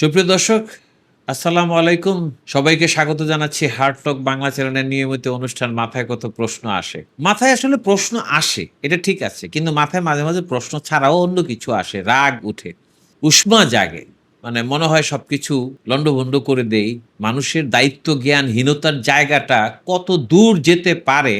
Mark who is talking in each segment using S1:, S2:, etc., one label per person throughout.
S1: সুপ্রিয় দর্শক, আসসালামু আলাইকুম। সবাইকে স্বাগত জানাচ্ছি হার্টলক বাংলা চ্যানেলের নিয়মিত অনুষ্ঠান। মাথায় কত প্রশ্ন আসে? মাথায় আসলে প্রশ্ন আসে, এটা ঠিক আছে। কিন্তু মাথায় মাঝে মাঝে প্রশ্ন ছাড়াও অন্য কিছু আসে, রাগ উঠে। উষ্মা জাগে মানে মনে হয় সবকিছু লন্ডভন্ড করে দেই। মানুষের দায়িত্ব জ্ঞানহীনতার জায়গাটা কত দূর যেতে পারে,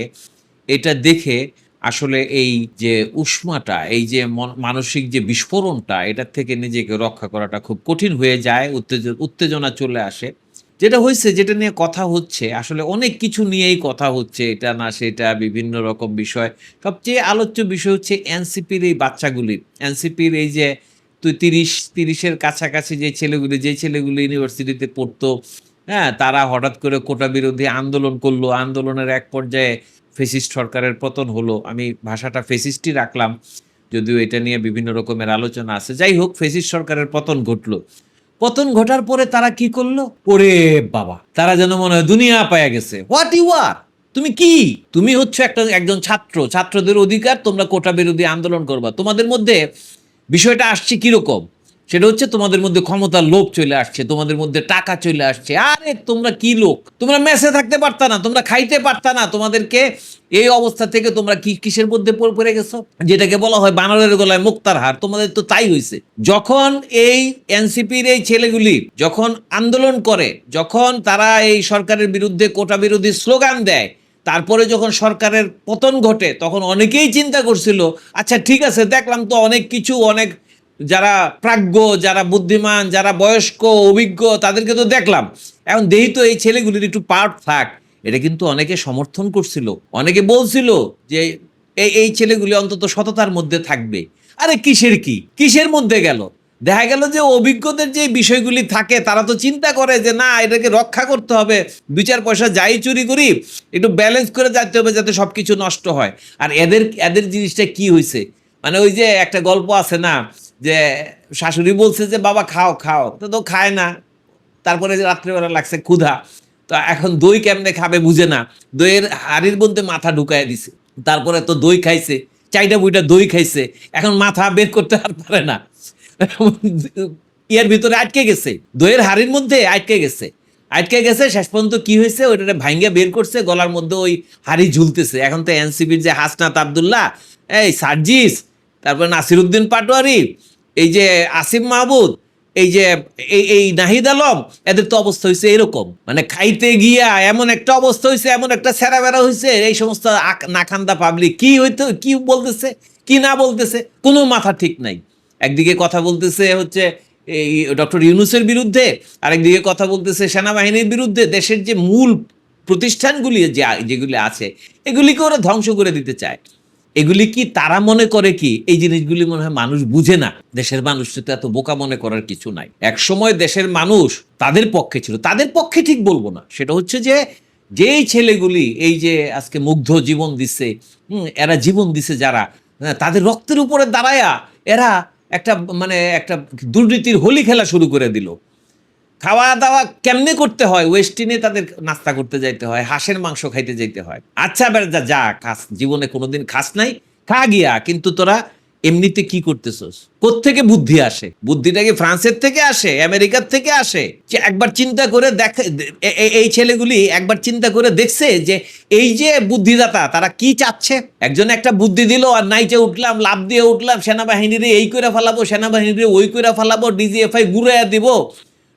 S1: এটা দেখে আসলে এই যে উষ্মাটা, এই যে মন- মানসিক যে বিস্ফোরণটা, এটার থেকে নিজেকে রক্ষা করাটা খুব কঠিন হয়ে যায়, উত্তেজ- উত্তেজনা চলে আসে। যেটা হয়েছে যেটা নিয়ে কথা হচ্ছে, আসলে অনেক কিছু নিয়েই কথা হচ্ছে, এটা না সেটা, বিভিন্ন রকম বিষয়। সবচেয়ে আলোচ্য বিষয় হচ্ছে এনসিপির এই বাচ্চাগুলি। এনসিপির এই যে তুই তিরিশ, তিরিশের কাছাকাছি যে ছেলেগুলি যে ছেলেগুলি ইউনিভার্সিটিতে পড়তো হ্যাঁ তারা হঠাৎ করে কোটা বিরোধী আন্দোলন করল। আন্দোলনের এক পর্যায়ে ফেসিস্ট সরকারের পতন হলো, আমি ভাষাটা ফেসিস্টই রাখলাম, যদিও এটা নিয়ে বিভিন্ন রকমের আলোচনা আছে। যাই হোক, ফেসিস্ট সরকারের পতন ঘটলো। পতন ঘটার পরে তারা কি করল? ওরে বাবা, তারা যেন মনে হয় দুনিয়া পায়া গেছে। হোয়াট ইউ আর তুমি কি? তুমি হচ্ছে একটা, একজন ছাত্র। ছাত্রদের অধিকার তোমরা কোটা বিরোধী আন্দোলন করবা। তোমাদের মধ্যে বিষয়টা আসছে কীরকম? সেটা হচ্ছে তোমাদের মধ্যে ক্ষমতার লোক চলে আসছে, তোমাদের মধ্যে টাকা চলে আসছে। আরে, তোমরা কি লোক? তোমরা মেসে থাকতে পারতা না, তোমরা খাইতে পারতা না। তোমাদেরকে এই অবস্থা থেকে তোমরা কি কিসের মধ্যে পড়ে গেছো? যেটাকে বলা হয় বানরের গলায় মুক্তার হার। তোমাদের তো তাই হয়েছে যখন এই এনসিপির এই ছেলেগুলি যখন আন্দোলন করে, যখন তারা এই সরকারের বিরুদ্ধে কোটা বিরোধী স্লোগান দেয়, তারপরে যখন সরকারের পতন ঘটে, তখন অনেকেই চিন্তা করছিল আচ্ছা ঠিক আছে, দেখলাম তো অনেক কিছু, অনেক যারা প্রাজ্ঞ, যারা বুদ্ধিমান, যারা বয়স্ক, অভিজ্ঞ, তাদেরকে তো দেখলাম। এখন দেহি তো এই ছেলেগুলির একটু পার্ট থাক। এটা কিন্তু অনেকে সমর্থন করছিল। অনেকে বলছিল যে এই এই ছেলেগুলি অন্তত সততার মধ্যে থাকবে। আরে কিসের কি? কিসের মধ্যে গেল? দেখা গেল যে অভিজ্ঞদের যে বিষয়গুলি থাকে, তারা তো চিন্তা করে যে না এটাকে রক্ষা করতে হবে। দুই চার পয়সা যাই চুরি করি, একটু ব্যালেন্স করে যেতে হবে যাতে সব কিছু নষ্ট হয়। আর এদের এদের জিনিসটা কি হয়েছে মানে ওই যে একটা গল্প আছে না যে শাশুড়ি বলছে যে, বাবা, খাও খাও। তো তো খায় না। তারপরে যে রাত্রেবেলা লাগছে ক্ষুধা। তো এখন দই কেমনে খাবে বুঝে না। দইয়ের হাড়ির মধ্যে মাথা ঢুকায় দিছে। তারপরে তো দই খাইছে, চাইটা বুইটা দই খাইছে। এখন মাথা বের করতে আর পারে না। ইয়ার ভিতরে আটকে গেছে। দইয়ের হাড়ির মধ্যে আটকে গেছে। আটকে গেছে, শেষ পর্যন্ত কি হয়েছে? ওইটা ভাঙ্গে বের করছে। গলার মধ্যে ওই হাড়ি ঝুলতেছে। এখন তো এনসিপির যে হাসনাত আবদুল্লাহ, এই সার্জিস, তারপর নাসিরুদ্দিন পাটোয়ারি এই যে আসিফ মাহবুদ এই যে এই এই নাহিদ আলম, এদের তো অবস্থা হয়েছে এরকম। মানে খাইতে গিয়া এমন একটা অবস্থা হয়েছে এমন একটা সেরা বেড়া হয়েছে এই সমস্ত নাখান্দা পাবলিক কি হইতো, কি বলতেছে, কি না বলতেছে, কোনো মাথা ঠিক নাই। একদিকে কথা বলতেছে হচ্ছে এই ডক্টর ইউনুসের বিরুদ্ধে, আরেকদিকে কথা বলতেছে সেনাবাহিনীর বিরুদ্ধে, দেশের যে মূল প্রতিষ্ঠানগুলি যে যেগুলি আছে, এগুলিকে ওরা ধ্বংস করে দিতে চায়। এগুলি কি তারা মনে করে কি? এই জিনিসগুলি মনে হয় মানুষ বুঝে না। দেশের মানুষ তো এত বোকা মনে করার কিছু নাই। এক সময় দেশের মানুষ তাদের পক্ষে ছিল। তাদের পক্ষে ঠিক বলব না। সেটা হচ্ছে যে যেই ছেলেগুলি এই যে আজকে মুগ্ধ জীবন হুম, এরা জীবন দিছে যারা হ্যাঁ, তাদের রক্তের উপরে দাঁড়ায়া এরা একটা মানে একটা দুর্নীতির হোলি খেলা শুরু করে দিল। খাওয়া দাওয়া কেমনে করতে হয়? ওয়েস্টিনে তাদের নাস্তা করতে যাইতে হয়, হাঁসের মাংস খাইতে যাইতে হয়। আচ্ছা বেড়া যা খাস, জীবনে কোনোদিন খাস নাই, খা গিয়া, কিন্তু তোরা এমনিতে কি করতেছস? কোত্থেকে বুদ্ধি আসে? বুদ্ধিটা কি ফ্রান্সের থেকে আসে, আমেরিকার থেকে আসে? যে একবার চিন্তা করে দেখে এই ছেলেগুলি একবার চিন্তা করে দেখছে যে এই যে বুদ্ধিদাতা, তারা কি চাচ্ছে? একজন একটা বুদ্ধি দিল, আর নাইচে উঠলাম লাভ দিয়ে উঠলাম, সেনাবাহিনীরে এই করে ফেলাবো, সেনাবাহিনীরে ওই করে ফেলাবো ডিজিএফআই ঘুরাইয়া দিব।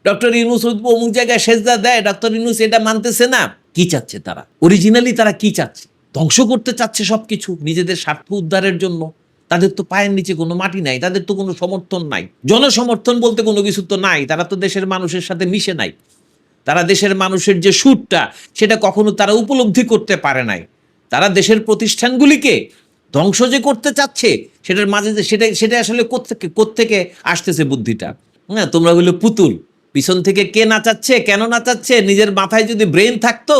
S1: ডক্টর ইউনুস অমুক জায়গায় সেজদা দেয়, ডক্টর ইউনুস এটা মানতেছে না। কি চাচ্ছে তারা? অরিজিনালি তারা কি চাচ্ছে? ধ্বংস করতে চাচ্ছে সবকিছু, নিজেদের স্বার্থ উদ্ধারের জন্য। তাদের তো পায়ের নিচে কোনো মাটি নাই, তাদের তো কোনো সমর্থন নাই। জনসমর্থন বলতে কোনো কিছু তো নাই, তারা তো দেশের মানুষের সাথে মিশে নাই। তারা দেশের মানুষের যে সুরটা, সেটা কখনো তারা উপলব্ধি করতে পারে নাই। তারা দেশের প্রতিষ্ঠানগুলিকে ধ্বংস যে করতে চাচ্ছে, সেটার মাঝে সেটা সেটা আসলে কোত্থেকে কোত্থেকে আসতেছে বুদ্ধিটা। হ্যাঁ তোমরা হলো পুতুল। পিছন থেকে কে নাচাচ্ছে, কেন নাচাচ্ছে, নিজের মাথায় যদি ব্রেন থাকতো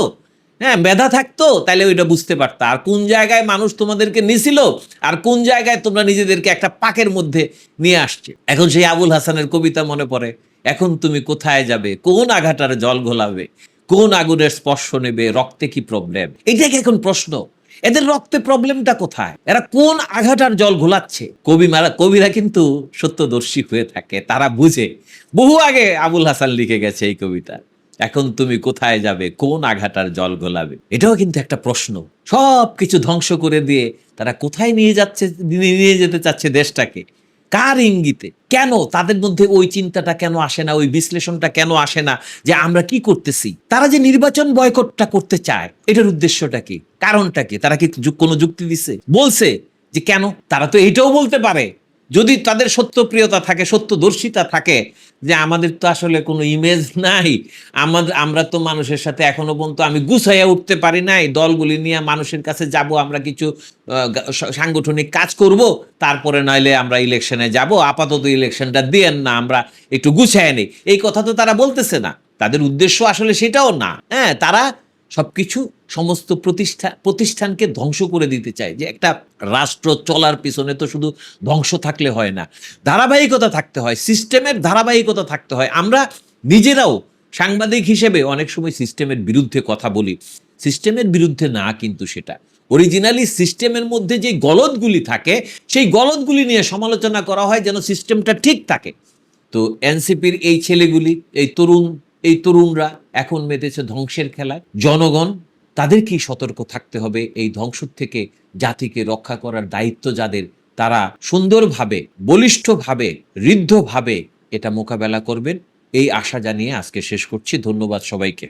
S1: হ্যাঁ মেধা থাকতো তাহলে ওইটা বুঝতে পারতা। আর কোন জায়গায় মানুষ তোমাদেরকে নিছিল, আর কোন জায়গায় তোমরা নিজেদেরকে একটা পাকের মধ্যে নিয়ে আসছে? এখন সেই আবুল হাসানের কবিতা মনে পড়ে, এখন তুমি কোথায় যাবে? কোন আঘাটার জল ঘোলাবে? কোন আগুনের স্পর্শ নেবে? রক্তে কি প্রবলেম এটাকে এখন প্রশ্ন। এদের রক্তে প্রবলেমটা কোথায়? এরা কোন আঘাটার জল ঘোলাচ্ছে? কবি মারা কবিরা কিন্তু সত্যদর্শী হয়ে থাকে, তারা বুঝে। বহু আগে আবুল হাসান লিখে গেছে এই কবিতা, এখন তুমি কোথায় যাবে? কোন আঘাটার জল গোলাবে এটাও কিন্তু একটা প্রশ্ন। সব কিছু ধ্বংস করে দিয়ে তারা কোথায় নিয়ে যাচ্ছে, নিয়ে যেতে চাচ্ছে দেশটাকে? কার ইঙ্গিতে? কেন? তাদের মধ্যে ওই চিন্তাটা কেন আসে না? ওই বিশ্লেষণটা কেন আসে না? যে আমরা কি করতেছি? তারা যে নির্বাচন বয়কটটা করতে চায়, এটার উদ্দেশ্যটা কি? কারণটা কি? তারা কি কোনো যুক্তি দিছে? বলছে যে কেন? তারা তো এটাও বলতে পারে। যদি তাদের সত্যপ্রিয়তা থাকে, সত্যদর্শিতা থাকে যে আমাদের তো আসলে কোনো ইমেজ নাই আমাদের আমরা তো মানুষের সাথে এখনও পর্যন্ত আমি গুছাইয়া উঠতে পারি নাই, দলগুলি নিয়ে মানুষের কাছে যাব, আমরা কিছু সাংগঠনিক কাজ করব, তারপরে নইলে আমরা ইলেকশনে যাব, আপাতত ইলেকশনটা দিয়েন না, আমরা একটু গুছায় নেই। এই কথা তো তারা বলতেছে না। তাদের উদ্দেশ্য আসলে সেটাও না। হ্যাঁ তারা সবকিছু সমস্ত প্রতিষ্ঠা, প্রতিষ্ঠানকে ধ্বংস করে দিতে চায় যে একটা রাষ্ট্র চলার পিছনে তো শুধু ধ্বংস থাকলে হয় না। ধারাবাহিকতা থাকতে হয়, সিস্টেমের ধারাবাহিকতা থাকতে হয়। আমরা নিজেরাও সাংবাদিক হিসেবে অনেক সময় সিস্টেমের বিরুদ্ধে কথা বলি। সিস্টেমের বিরুদ্ধে না কিন্তু সেটা। অরিজিনালি সিস্টেমের মধ্যে যে গলদগুলি থাকে, সেই গলদগুলি নিয়ে সমালোচনা করা হয় যেন সিস্টেমটা ঠিক থাকে। তো এনসিপির এই ছেলেগুলি, এই তরুণ এই তরুণরা এখন মেতেছে ধ্বংসের খেলায়। জনগণ, তাদেরকেই সতর্ক থাকতে হবে এই ধ্বংস থেকে জাতিকে রক্ষা করার দায়িত্ব যাদের, তারা সুন্দরভাবে, বলিষ্ঠভাবে, ঋদ্ধভাবে এটা মোকাবেলা করবেন। এই আশা জানিয়ে আজকে শেষ করছি। ধন্যবাদ সবাইকে।